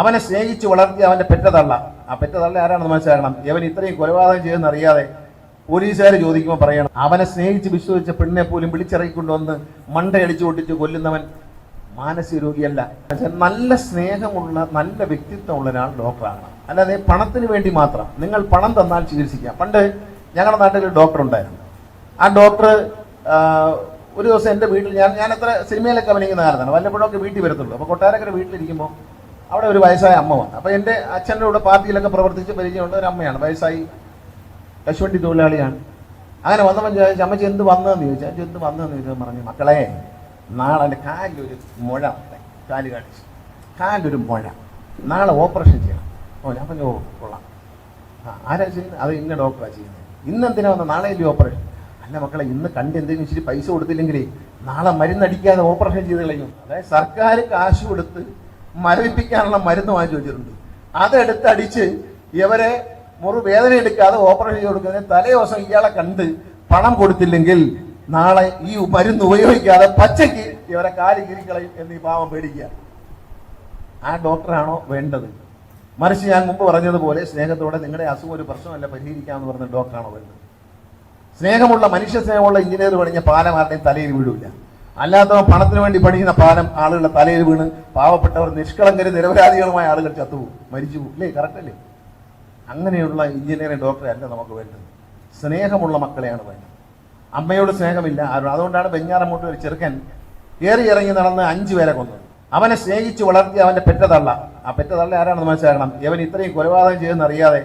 അവനെ സ്നേഹിച്ച് വളർത്തിയ അവന്റെ പെറ്റതള്ള. ആ പെറ്റതള്ള ആരാണെന്ന് മനസ്സിലാക്കണം? ഇവൻ ഇത്രയും കൊലപാതകം ചെയ്യുന്ന അറിയാതെ പോലീസുകാർ ചോദിക്കുമ്പോൾ പറയണം അവനെ സ്നേഹിച്ച് വിശ്വസിച്ച പെണ്ണിനെ പോലും വിളിച്ചിറക്കിക്കൊണ്ടുവന്ന് മണ്ടയടിച്ചു പൊട്ടിച്ച് കൊല്ലുന്നവൻ മാനസിക രോഗിയല്ല. നല്ല സ്നേഹമുള്ള നല്ല വ്യക്തിത്വമുള്ള ഒരാൾ ഡോക്ടറാണ് അല്ലാതെ പണത്തിന് വേണ്ടി മാത്രം. നിങ്ങൾ പണം തന്നാൽ ചികിത്സിക്കാം. പണ്ട് ഞങ്ങളുടെ നാട്ടിൽ ഒരു ഡോക്ടർ ഉണ്ടായിരുന്നു ആ ഡോക്ടർ ഒരു ദിവസം എന്റെ വീട്ടിൽ ഞാൻ ഞാൻ സിനിമയിലൊക്കെ അഭിനയിക്കുന്ന കാലത്താണ്. വല്ലപ്പോഴൊക്കെ വീട്ടിൽ വരത്തുള്ളൂ. അപ്പോൾ കൊട്ടാരക്കര വീട്ടിലിരിക്കുമ്പോൾ അവിടെ ഒരു വയസ്സായ അമ്മ വന്നു. അപ്പോൾ എന്റെ അച്ഛന്റെ കൂടെ പാർട്ടിയിലൊക്കെ പ്രവർത്തിച്ച് പരിചയമുള്ള ഒരു അമ്മയാണ്. വയസ്സായി കശുവണ്ടി തൊഴിലാളിയാണ്. അങ്ങനെ വന്നപ്പോൾ ചോദിച്ചു അമ്മച്ചി എന്ത് വന്നതെന്ന് ചോദിച്ചു അച്ഛൻ എന്ത് വന്നതെന്ന് ചോദിച്ചാൽ പറഞ്ഞു മക്കളെ നാളെ എന്റെ കാലിലൊരു മുഴ കാലു കാണിച്ചു. കാലിലൊരു മുഴ. നാളെ ഓപ്പറേഷൻ ചെയ്യണം. ഓ ഞാൻ പറഞ്ഞു ഓ കൊള്ളാം. ആരാ ചെയ്യുന്നത്? അത് ഇന്ന ഡോക്ടറാ ചെയ്യുന്നത്. ഇന്നെന്തിനാ വന്ന നാളെ അല്ലേ ഓപ്പറേഷൻ? അല്ല മക്കളെ ഇന്ന് കണ്ട് എന്തെങ്കിലും ഇച്ചിരി പൈസ കൊടുത്തില്ലെങ്കിൽ നാളെ മരുന്നടിക്കാതെ ഓപ്പറേഷൻ ചെയ്ത് കളയും. അതായത് സർക്കാർ കാശ് കൊടുത്ത് മരവിപ്പിക്കാനുള്ള മരുന്ന് വാങ്ങിച്ചു വെച്ചിട്ടുണ്ട്. അതെടുത്തടിച്ച് ഇവരെ മുറി വേദന എടുക്കാതെ ഓപ്പറേഷൻ ചെയ്ത് കൊടുക്കുന്നതിന് തലേ ദിവസം ഇയാളെ കണ്ട് പണം കൊടുത്തില്ലെങ്കിൽ നാളെ ഈ മരുന്ന് ഉപയോഗിക്കാതെ പച്ചയ്ക്ക് ഇവരെ കാലി കിരിക്കളയും എന്ന് ഈ പാവം പേടിക്കുക. ആ ഡോക്ടറാണോ വേണ്ടത്? മറിച്ച് ഞാൻ മുമ്പ് പറഞ്ഞതുപോലെ സ്നേഹത്തോടെ നിങ്ങളുടെ അസുഖം ഒരു പ്രശ്നമല്ല പരിഹരിക്കാമെന്ന് പറഞ്ഞ ഡോക്ടറാണോ വേണ്ടത്? സ്നേഹമുള്ള മനുഷ്യ സ്നേഹമുള്ള എഞ്ചിനീയർ പണിഞ്ഞ പാലമാരുടെയും തലയിൽ വീഴില്ല അല്ലാത്തവ പണത്തിന് വേണ്ടി പണിയുന്ന പാലം ആളുകളുടെ തലയിൽ വീണ് പാവപ്പെട്ടവർ നിഷ്കളങ്കര നിരപരാധികളുമായ ആളുകൾ ചത്തുപോകും മരിച്ചു പോകും അല്ലേ കറക്റ്റ് അല്ലേ? അങ്ങനെയുള്ള എഞ്ചിനീയറിംഗ് ഡോക്ടറെ അല്ല നമുക്ക് വേണ്ടത്. സ്നേഹമുള്ള മക്കളെയാണ് വേണ്ടത്. അമ്മയോട് സ്നേഹമില്ല ആരും അതുകൊണ്ടാണ് ബെഞ്ഞാറമ്മൂട്ട് ഒരു ചെറുക്കൻ കയറി ഇറങ്ങി നടന്ന് അഞ്ചു പേരെ കൊന്നത്. അവനെ സ്നേഹിച്ച് വളർത്തി അവന്റെ പെറ്റതള്ള. ആ പെറ്റതള്ള ആരാണെന്ന് മനസ്സിലാക്കണം? ഇവൻ ഇത്രയും കൊലപാതകം ചെയ്യുന്ന അറിയാതെ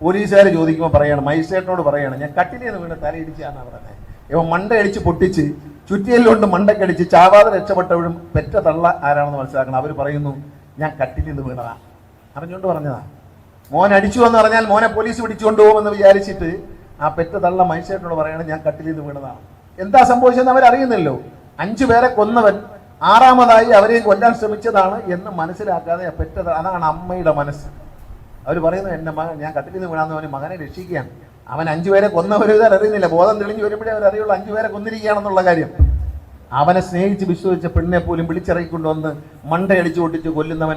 പോലീസുകാർ ചോദിക്കുമ്പോൾ പറയണം മജിസ്ട്രേറ്റിനോട് പറയണം ഞാൻ കട്ടിലിൽ വീണ് തലയിടിച്ചാണ് പറഞ്ഞത്. ഇവൻ മണ്ട അടിച്ച് പൊട്ടിച്ച് ചുറ്റിയല്ലുകൊണ്ട് മണ്ടക്കടിച്ച് ചാവാതെ രക്ഷപ്പെട്ടവരും പെറ്റ തള്ള ആരാണെന്ന് മനസ്സിലാക്കണം. അവർ പറയുന്നു ഞാൻ കട്ടിലിൽ നിന്ന് വീണതാ. അറിഞ്ഞുകൊണ്ട് പറഞ്ഞതാ. മോൻ അടിച്ചു എന്ന് പറഞ്ഞാൽ മോനെ പോലീസ് പിടിച്ചുകൊണ്ട് പോകുമെന്ന് വിചാരിച്ചിട്ട് ആ പെറ്റ തള്ള മനുഷ്യനോട് പറയണം ഞാൻ കട്ടിലിൽ നിന്ന് വീണതാണ് എന്താ സംഭവിച്ചതെന്ന് അവരറിയുന്നല്ലോ അഞ്ചു പേരെ കൊന്നവൻ ആറാമതായി അവരെയും കൊല്ലാൻ ശ്രമിച്ചതാണ് എന്ന് മനസ്സിലാക്കാതെ പെറ്റ അതാണ് അമ്മയുടെ മനസ്സ്. അവർ പറയുന്നു എന്റെ മകൻ ഞാൻ കട്ടിലിൽ നിന്ന് വീണാന്ന് അവന് മകനെ രക്ഷിക്കുകയാണ്. അവൻ അഞ്ചു പേരെ കൊന്നവര് ഇതാ അറിയുന്നില്ല. ബോധം തെളിഞ്ഞു വരുമ്പോഴേ അവർ അറിയുള്ളൂ അഞ്ചു പേരെ കൊന്നിരിക്കുകയാണെന്നുള്ള കാര്യം. അവനെ സ്നേഹിച്ച് വിശ്വസിച്ച പെണ്ണിനെ പോലും വിളിച്ചിറക്കിക്കൊണ്ടുവന്ന് മണ്ടയടിച്ചു പൊട്ടിച്ച് കൊല്ലുന്നവൻ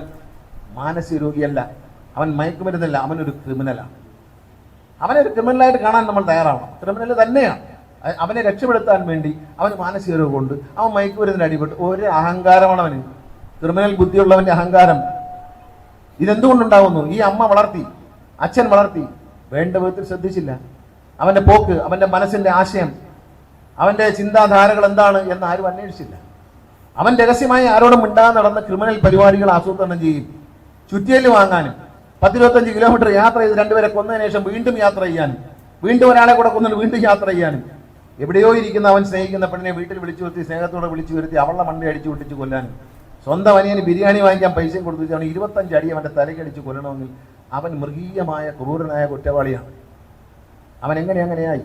മാനസിക രോഗിയല്ല. അവൻ മയക്കുമരുന്നല്ല അവനൊരു ക്രിമിനലാണ് അവനെ ഒരു ക്രിമിനലായിട്ട് കാണാൻ നമ്മൾ തയ്യാറാവണം. ക്രിമിനൽ തന്നെയാണ്. അവനെ രക്ഷപ്പെടുത്താൻ വേണ്ടി അവന് മാനസിക രോഗമുണ്ട്. അവൻ മയക്കുമരുന്നിന് അടിപെട്ട്. ഒരു അഹങ്കാരമാണ് അവന്. ക്രിമിനൽ ബുദ്ധിയുള്ളവന്റെ അഹങ്കാരം. ഇതെന്തുകൊണ്ടുണ്ടാവുന്നു? ഈ അമ്മ വളർത്തി അച്ഛൻ വളർത്തി വേണ്ട വിധത്തിൽ ശ്രദ്ധിച്ചില്ല. അവന്റെ പോക്ക് അവന്റെ മനസ്സിന്റെ ആശയം അവന്റെ ചിന്താധാരകൾ എന്താണ് എന്ന് ആരും അന്വേഷിച്ചില്ല. അവൻ രഹസ്യമായി ആരോടും മിണ്ടാതെ നടന്ന ക്രിമിനൽ പരിപാടികൾ ആസൂത്രണം ചെയ്യും. ചുറ്റിയൽ വാങ്ങാനും പത്തിരുപത്തഞ്ച് കിലോമീറ്റർ യാത്ര ചെയ്ത് രണ്ടുപേരെ കൊന്നതിന് ശേഷം വീണ്ടും യാത്ര ചെയ്യാനും വീണ്ടും ഒരാളെ കൂടെ കൊന്നിട്ട് വീണ്ടും യാത്ര ചെയ്യാനും. എവിടെയോ ഇരിക്കുന്ന അവൻ സ്നേഹിക്കുന്ന പെണ്ണിനെ വീട്ടിൽ വിളിച്ചു വരുത്തി സ്നേഹത്തോടെ വിളിച്ചു വരുത്തി അവളുടെ മണ്ടി അടിച്ചു പൊട്ടിച്ച് കൊല്ലാനും. സ്വന്തം അനിയന് ബിരിയാണി വാങ്ങിക്കാൻ പൈസയും കൊടുത്തു അവൻ ഇരുപത്തഞ്ച് അടി അവന്റെ തലക്കടിച്ച് കൊല്ലണമെങ്കിൽ അവൻ മൃഗീയമായ ക്രൂരനായ കുറ്റവാളിയാണ്. അവൻ എങ്ങനെ അങ്ങനെയായി?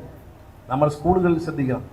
നമ്മൾ സ്കൂളുകളിൽ ശ്രദ്ധിക്കണം.